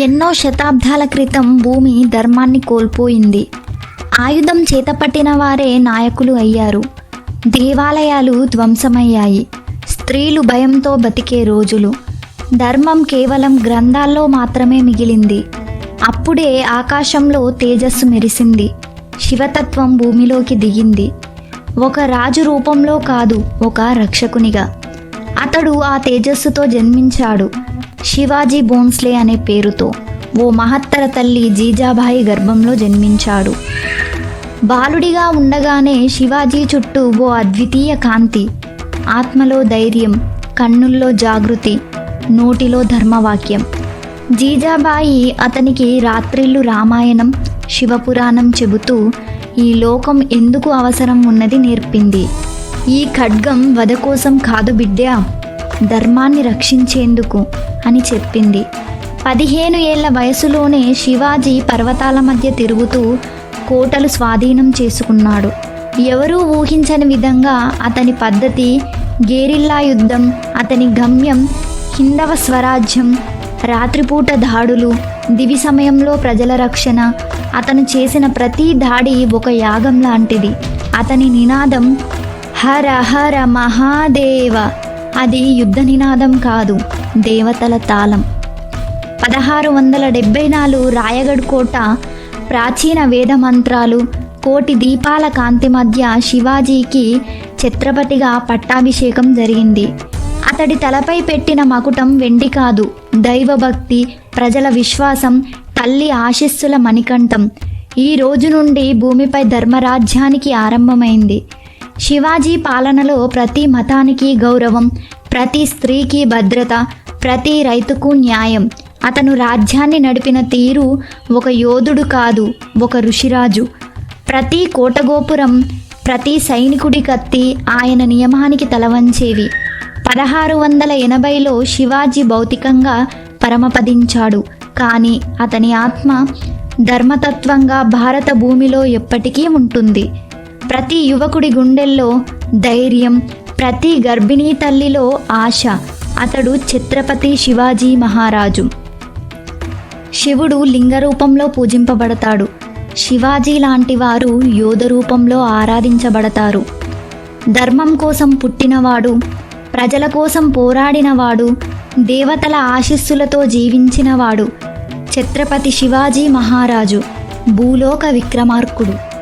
ఎన్నో శతాబ్దాల క్రితం భూమి ధర్మాన్ని కోల్పోయింది. ఆయుధం చేతపట్టిన వారే నాయకులు అయ్యారు. దేవాలయాలు ధ్వంసమయ్యాయి. స్త్రీలు భయంతో బతికే రోజులు. ధర్మం కేవలం గ్రంథాల్లో మాత్రమే మిగిలింది. అప్పుడే ఆకాశంలో తేజస్సు మెరిసింది. శివతత్వం భూమిలోకి దిగింది. ఒక రాజు రూపంలో కాదు ఒక రక్షకునిగా. అతడు ఆ తేజస్సుతో జన్మించాడు. శివాజీ బోన్స్లే అనే పేరుతో ఓ మహత్తర తల్లి జీజాబాయి గర్భంలో జన్మించాడు. బాలుడిగా ఉండగానే శివాజీ చుట్టూ ఓ అద్వితీయ కాంతి ఆత్మలో ధైర్యం కన్నుల్లో జాగృతి నోటిలో ధర్మవాక్యం. జీజాబాయి అతనికి రాత్రిళ్ళు రామాయణం శివపురాణం చెబుతూ ఈ లోకం ఎందుకు అవసరం ఉన్నది నేర్పింది. ఈ ఖడ్గం వధ కోసం కాదు బిడ్డా ధర్మాన్ని రక్షించేందుకు అని చెప్పింది. పదిహేను ఏళ్ళ వయసులోనే శివాజీ పర్వతాల మధ్య తిరుగుతూ కోటలు స్వాధీనం చేసుకున్నాడు. ఎవరూ ఊహించని విధంగా అతని పద్ధతి గేరిల్లా యుద్ధం అతని గమ్యం హిందవ స్వరాజ్యం రాత్రిపూట దాడులు దివి సమయంలో ప్రజల రక్షణ అతను చేసిన ప్రతి దాడి ఒక యాగం లాంటిది. అతని నినాదం హర హర మహాదేవ అది యుద్ధ నినాదం కాదు. దేవతల తాళం. పదహారు వందల డెబ్బై నాలుగు రాయగఢ్ కోట ప్రాచీన వేద మంత్రాలు కోటి దీపాల కాంతి మధ్య శివాజీకి ఛత్రపతిగా పట్టాభిషేకం జరిగింది. అతడి తలపై పెట్టిన మకుటం వెండి కాదు దైవభక్తి ప్రజల విశ్వాసం తల్లి ఆశస్సుల మణికంఠం. ఈ రోజు నుండి భూమిపై ధర్మరాజ్యానికి ఆరంభమైంది. శివాజీ పాలనలో ప్రతి మతానికి గౌరవం ప్రతి స్త్రీకి భద్రత ప్రతి రైతుకు న్యాయం. అతను రాజ్యాన్ని నడిపిన తీరు ఒక యోధుడు కాదు ఒక ఋషిరాజు. ప్రతి కోటగోపురం ప్రతి సైనికుడి కత్తి ఆయన నియమానికి తలవంచేవి. పదహారు వందల ఎనభైలో శివాజీ భౌతికంగా పరమపదించాడు. కానీ అతని ఆత్మ ధర్మతత్వంగా భారత భూమిలో ఎప్పటికీ ఉంటుంది. ప్రతి యువకుడి గుండెల్లో ధైర్యం ప్రతి గర్భిణీ తల్లిలో ఆశ అతడు ఛత్రపతి శివాజీ మహారాజు. శివుడు లింగ రూపంలో పూజింపబడతాడు. శివాజీ లాంటి వారు యోధ రూపంలో ఆరాధించబడతారు. ధర్మం కోసం పుట్టినవాడు ప్రజల కోసం పోరాడినవాడు దేవతల ఆశీస్సులతో జీవించినవాడు ఛత్రపతి శివాజీ మహారాజు భూలోక విక్రమార్కుడు.